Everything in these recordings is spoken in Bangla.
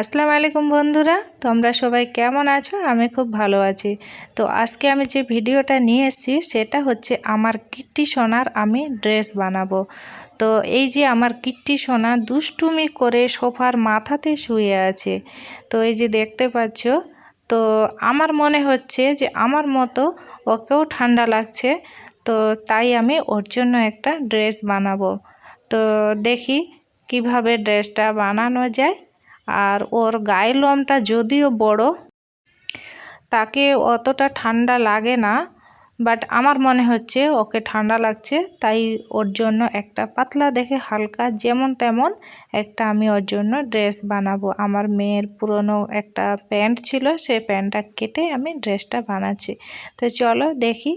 আসসালামু আলাইকুম বন্ধুরা, তোমরা সবাই কেমন আছো? আমি খুব ভালো আছি। তো আজকে আমি যে ভিডিওটা নিয়ে এসেছি, সেটা হচ্ছে আমার কিট্টি সোনার আমি ড্রেস বানাবো। তো এই যে আমার কিট্টি সোনা দুষ্টুমি করে সোফার মাথাতে শুয়ে আছে, তো এই যে দেখতে পাচ্ছ, তো আমার মনে হচ্ছে যে আমার মতো ওকেও ঠান্ডা লাগছে, তো তাই আমি ওর জন্য একটা ড্রেস বানাবো। তো দেখি কীভাবে ড্রেসটা বানানো যায়। আর ওর গায়ের লোমটা যদিও বড়, তাকে অতটা ঠান্ডা লাগে না বাট আমার মনে হচ্ছে ওকে ঠান্ডা লাগছে, তাই ওর জন্য একটা পাতলা দেখে হালকা যেমন তেমন একটা আমি ওর জন্য ড্রেস বানাবো। আমার মেয়ের পুরনো একটা প্যান্ট ছিল, সে প্যান্টটা কেটে আমি ড্রেসটা বানাচ্ছি। তো চলো দেখি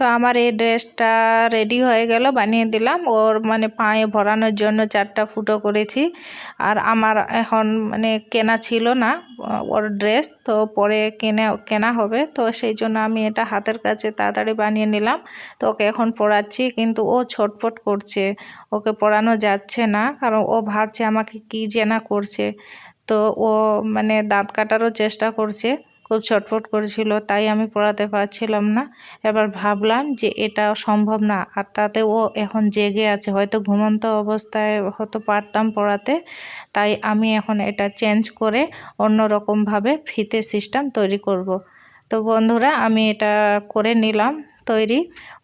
তো আমার এই ড্রেসটা রেডি হয়ে গেল, বানিয়ে দিলাম। ওর মানে পায়ে ভরানোর জন্য চারটা ফুটো করেছি। আর আমার এখন মানে কেনা ছিল না ওর ড্রেস। তো পরে কেনা কেনা হবে। তো সেই জন্য আমি এটা হাতের কাছে তাড়াতাড়ি বানিয়ে নিলাম। তো ওকে এখন পড়াচ্ছি, কিন্তু ও ছটফট করছে। ওকে পড়ানো যাচ্ছে না, কারণ ও ভাবছে আমাকে কী জেনা করছে। তো ও মানে দাঁত কাটারও চেষ্টা করছে। খুব ছটফট করেছিল, তাই আমি পড়াতে পারছিলাম না। এবার ভাবলাম যে এটা সম্ভব না, আর তাতে ও এখন জেগে আছে, হয়তো ঘুমন্ত অবস্থায় হয়তো পারতাম পড়াতে। তাই আমি এখন এটা চেঞ্জ করে অন্য রকমভাবে ফিতে সিস্টেম তৈরি করব। তো বন্ধুরা, আমি এটা করে নিলাম তৈরি।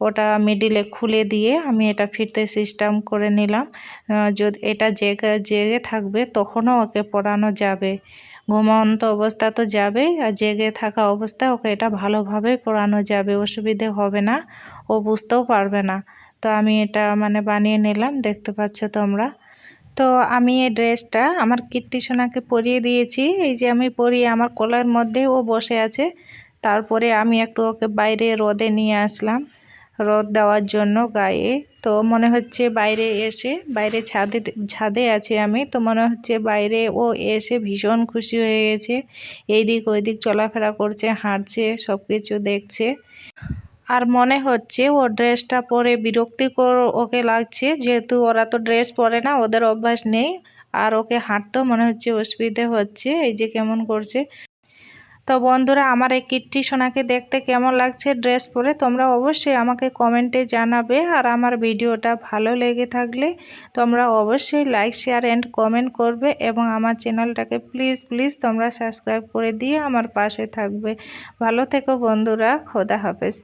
ওটা মিডিলে খুলে দিয়ে আমি এটা ফিরতে সিস্টেম করে নিলাম। যদি এটা জেগে জেগে থাকবে, তখনও ওকে পড়ানো যাবে। ঘুমন্ত অবস্থা তো যাবেই আর জেগে থাকা অবস্থায় ওকে এটা ভালোভাবে পড়ানো যাবে, অসুবিধে হবে না, ও বুঝতেও পারবে না। তো আমি এটা মানে বানিয়ে নিলাম, দেখতে পাচ্ছ তোমরা। তো আমি এই ড্রেসটা আমার কীর্তি সোনাকে পরিয়ে দিয়েছি, এই যে আমি পরিয়ে আমার কোলার মধ্যে ও বসে আছে। তারপরে আমি একটু ওকে বাইরে রোদে নিয়ে আসলাম। রোদ দেওয়ার জন্য গায়ে। তো মনে হচ্ছে বাইরে এসে, বাইরে ছাদে ছাদে আছে আমি। তো মনে হচ্ছে বাইরে ও এসে ভীষণ খুশি হয়ে গেছে। এই দিক ওই দিক চলাফেরা করছে, হাঁটছে সব কিছু দেখছে। আর মনে হচ্ছে ও ড্রেসটা পরে বিরক্তিকর ওকে লাগছে, যেহেতু ওরা তো ড্রেস পরে না, ওদের অভ্যাস নেই। আর ওকে হাঁটতেও মনে হচ্ছে অসুবিধে হচ্ছে, এই যে কেমন করছে। তো বন্ধুরা, আমার এই কিট্টি সোনাকে দেখতে কেমন লাগছে? ড্রেস পরে তোমরা অবশ্যই আমাকে কমেন্টে জানাবে আর আমার ভিডিওটা ভালো লেগে থাকলে তোমরা অবশ্যই লাইক, শেয়ার অ্যান্ড কমেন্ট করবে এবং আমার চ্যানেলটাকে প্লিজ প্লিজ তোমরা সাবস্ক্রাইব করে দিয়ে আমার পাশে থাকবে। ভালো থেকো বন্ধুরা, খোদা হাফেজ।